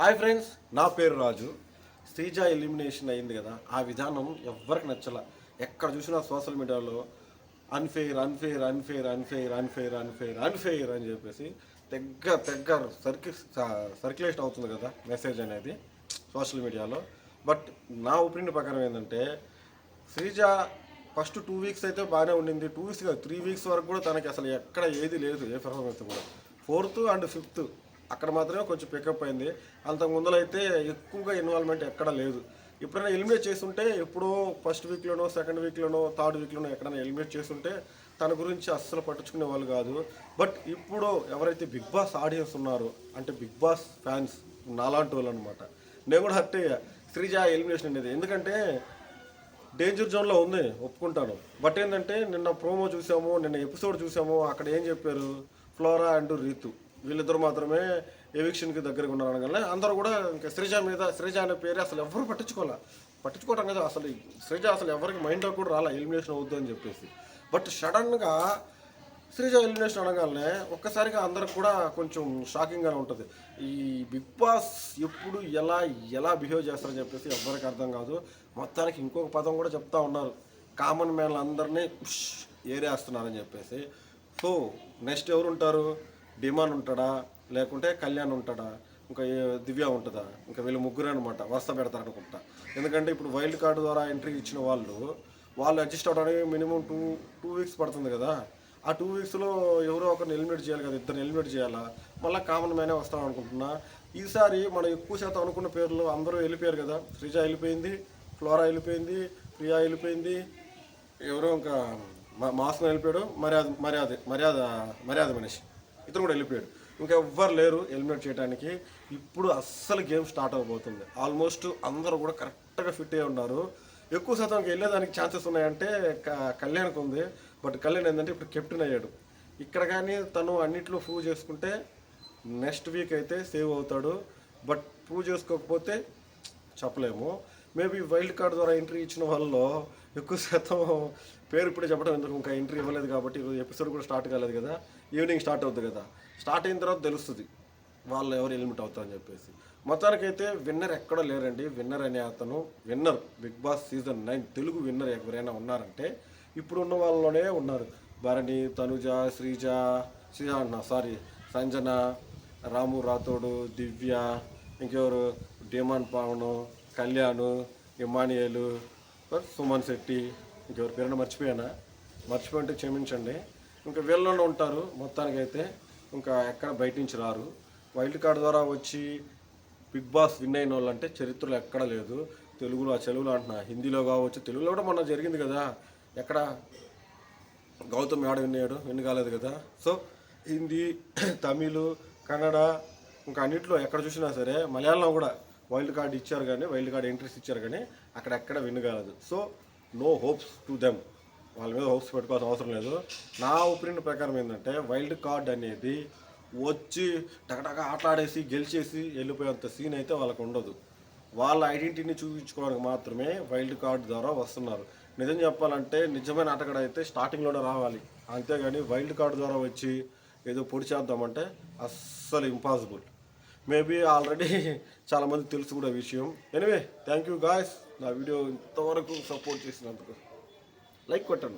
Hi friends నా పేరు రాజు. Sreeja elimination అయింది కదా ఆ విధానం ఎవ్వరికి నచ్చల. ఎక్కడ చూసినా సోషల్ మీడియాలో unfair unfair unfair unfair unfair unfair unfair అని చెప్పేసి తెగ్గ తెగ్గ సర్కి సర్క్యులేషన్ అవుతుంది కదా మెసేజ్ అనేది సోషల్ మీడియాలో. బట్ నా ఒపీనియన్ ప్రకారం ఏంటంటే శ్రీజ ఫస్ట్ టూ వీక్స్ అయితే బాగానే ఉండింది. టూ వీక్స్ కాదు త్రీ వీక్స్ వరకు కూడా తనకి అసలు ఎక్కడ ఏది లేదు ఏ పర్ఫార్మెన్స్ కూడా. ఫోర్త్ అండ్ ఫిఫ్త్ అక్కడ మాత్రమే కొంచెం పికప్ అయింది. అంతకు ముందర అయితే ఎక్కువగా ఇన్వాల్వ్మెంట్ ఎక్కడ లేదు. ఎప్పుడైనా ఎలిమినేట్ చేస్తుంటే ఎప్పుడో ఫస్ట్ వీక్లోనో సెకండ్ వీక్లోనో థర్డ్ వీక్లోనో ఎక్కడైనా ఎలిమినేట్ చేస్తుంటే తన గురించి అస్సలు పట్టించుకునే వాళ్ళు కాదు. బట్ ఇప్పుడు ఎవరైతే బిగ్ బాస్ ఆడియన్స్ ఉన్నారో అంటే బిగ్ బాస్ ఫ్యాన్స్ నాలాంటి వాళ్ళు అనమాట నేను కూడా హర్ట్ అయ్యా. శ్రీజ ఎలిమినేషన్ అనేది. ఎందుకంటే డేంజర్ జోన్లో ఉంది ఒప్పుకుంటాను. బట్ ఏంటంటే నిన్న ప్రోమో చూసాము నిన్న ఎపిసోడ్ చూసాము అక్కడ ఏం చెప్పారు? ఫ్లోరా అండ్ రీతు వీళ్ళిద్దరు మాత్రమే ఎవిక్షన్కి దగ్గరగా ఉన్నారు అనగానే అందరూ కూడా ఇంకా శ్రీజ మీద శ్రీజ అనే పేరు అసలు ఎవరు పట్టించుకోలే పట్టించుకోవటం కదా అసలు శ్రీజ అసలు ఎవరికి మైండ్లో కూడా రాలే ఎలిమినేషన్ అవుద్దు అని చెప్పేసి. బట్ సడన్గా శ్రీజ ఎలిమినేషన్ అనగానే ఒక్కసారిగా అందరికి కూడా కొంచెం షాకింగ్గానే ఉంటుంది. ఈ బిగ్ బాస్ ఎప్పుడు ఎలా ఎలా బిహేవ్ చేస్తారని చెప్పేసి ఎవరికి అర్థం కాదు. మొత్తానికి ఇంకొక పదం కూడా చెప్తా ఉన్నారు. కామన్ మ్యాన్లు అందరినీ ఏరేస్తున్నారని చెప్పేసి. సో నెక్స్ట్ ఎవరు ఉంటారు భీమాన్ ఉంటాడా? లేకుంటే కళ్యాణ్ ఉంటాడా? ఇంకా దివ్య ఉంటుందా? ఇంకా వీళ్ళు ముగ్గురు అనమాట వరుస పెడతారు అనుకుంటా. ఎందుకంటే ఇప్పుడు వైల్డ్ కార్డు ద్వారా ఎంట్రీ ఇచ్చిన వాళ్ళు వాళ్ళు అడ్జస్ట్ అవడానికి మినిమం టూ టూ వీక్స్ పడుతుంది కదా. ఆ టూ వీక్స్లో ఎవరో ఒకరిని ఎలిమినేట్ చేయాలి కదా. ఇద్దరిని ఎలిమినేట్ చేయాలా? మళ్ళీ కామన్ మ్యానే వస్తాం అనుకుంటున్నా. ఈసారి మనం ఎక్కువ శాతం అనుకున్న పేర్లు అందరూ వెళ్ళిపోయారు కదా. శ్రీజ వెళ్ళిపోయింది ఫ్లోరా వెళ్ళిపోయింది ప్రియా వెళ్ళిపోయింది ఎవరో ఇంకా మా- వెళ్ళిపోయాడు. మర్యాద మర్యాద మర్యాద మర్యాద మనిషి. ఇతను కూడా వెళ్ళిపోయాడు. ఇంకా ఎవ్వరు లేరు ఎలిమినేట్ చేయడానికి ఇప్పుడు అస్సలు గేమ్ స్టార్ట్ అవబోతుంది. ఆల్మోస్ట్ అందరూ కూడా కరెక్ట్గా ఫిట్ అయి ఉన్నారు. ఎక్కువ శాతం వెళ్ళేదానికి ఛాన్సెస్ ఉన్నాయంటే క- కళ్యాణ్కి ఉంది. బట్ కళ్యాణ్ ఏంటంటే ఇప్పుడు కెప్టెన్ అయ్యాడు. ఇక్కడ కానీ తను అన్నిట్లో ప్రూవ్ చేసుకుంటే నెక్స్ట్ వీక్ అయితే సేవ్ అవుతాడు. బట్ ప్రూవ్ చేసుకోకపోతే చెప్పలేము. మేబీ వైల్డ్ కార్డ్ ద్వారా ఎంట్రీ ఇచ్చిన వాళ్ళలో ఎక్కువ శాతం పేరు ఇప్పుడే చెప్పడం ఎందుకు? ఇంకా ఎంట్రీ ఇవ్వలేదు కాబట్టి ఎపిసోడ్ కూడా స్టార్ట్ కాలేదు కదా. ఈవినింగ్ స్టార్ట్ అవుతుంది కదా. స్టార్ట్ అయిన తర్వాత తెలుస్తుంది వాళ్ళు ఎవరు ఎలిమిట్ అవుతారని చెప్పేసి. మొత్తానికైతే విన్నర్ ఎక్కడ లేరండి. విన్నర్ అనే అతను winner Bigg Boss season nine Telugu winner ఎవరైనా ఉన్నారంటే ఇప్పుడు ఉన్న వాళ్ళలోనే ఉన్నారు. భరణి తనుజ శ్రీజ శ్రీజ అన్న సారీ సంజన రాము రాథోడు దివ్య ఇంకెవరు? డిమాన్ పావను కళ్యాణ్ ఇమానియలు సుమన్ శెట్టి ఇంకెవరి? పేరున మర్చిపోయానా? మర్చిపోయింటే క్షమించండి. ఇంకా వీళ్ళలో ఉంటారు మొత్తానికైతే. ఇంకా ఎక్కడ బయట నుంచి రారు. వైల్డ్ కార్డ్ ద్వారా వచ్చి బిగ్ బాస్ విన్ అయిన వాళ్ళు అంటే చరిత్రలో ఎక్కడ లేదు. తెలుగులో ఆ తెలుగులో అంటున్నా. హిందీలో కావచ్చు తెలుగులో కూడా మొన్న జరిగింది కదా. ఎక్కడ? గౌతమ్ ఆడ విన్నాడు విన్ కాలేదు కదా. సో హిందీ తమిళ్ కన్నడ ఇంకా అన్నింటిలో ఎక్కడ చూసినా సరే మలయాళం కూడా వైల్డ్ కార్డ్ ఇచ్చారు కానీ వైల్డ్ కార్డ్ ఎంట్రీస్ ఇచ్చారు కానీ అక్కడ ఎక్కడ విన్ కాలేదు. So no hopes to them వాళ్ళ మీద హోప్స్ పెట్టుకోవాల్సిన అవసరం లేదు. నా ఒపీనియన్ ప్రకారం ఏంటంటే వైల్డ్ కార్డ్ అనేది వచ్చి టకటక ఆటలాడేసి గెలిచేసి వెళ్ళిపోయేంత సీన్ అయితే వాళ్ళకు ఉండదు. వాళ్ళ ఐడెంటిటీని చూపించుకోవడానికి మాత్రమే వైల్డ్ కార్డ్ ద్వారా వస్తున్నారు. నిజం చెప్పాలంటే నిజమైన ఆటగాడు అయితే స్టార్టింగ్లోనే రావాలి. అంతేగాని వైల్డ్ కార్డ్ ద్వారా వచ్చి ఏదో పొడి చేద్దామంటే అస్సలు ఇంపాసిబుల్ మేబీ ఆల్రెడీ చాలామంది తెలుసు కూడా విషయం. ఎనివే థ్యాంక్ యూ గాయస్ నా వీడియో ఇంతవరకు సపోర్ట్ చేసినందుకు. like button.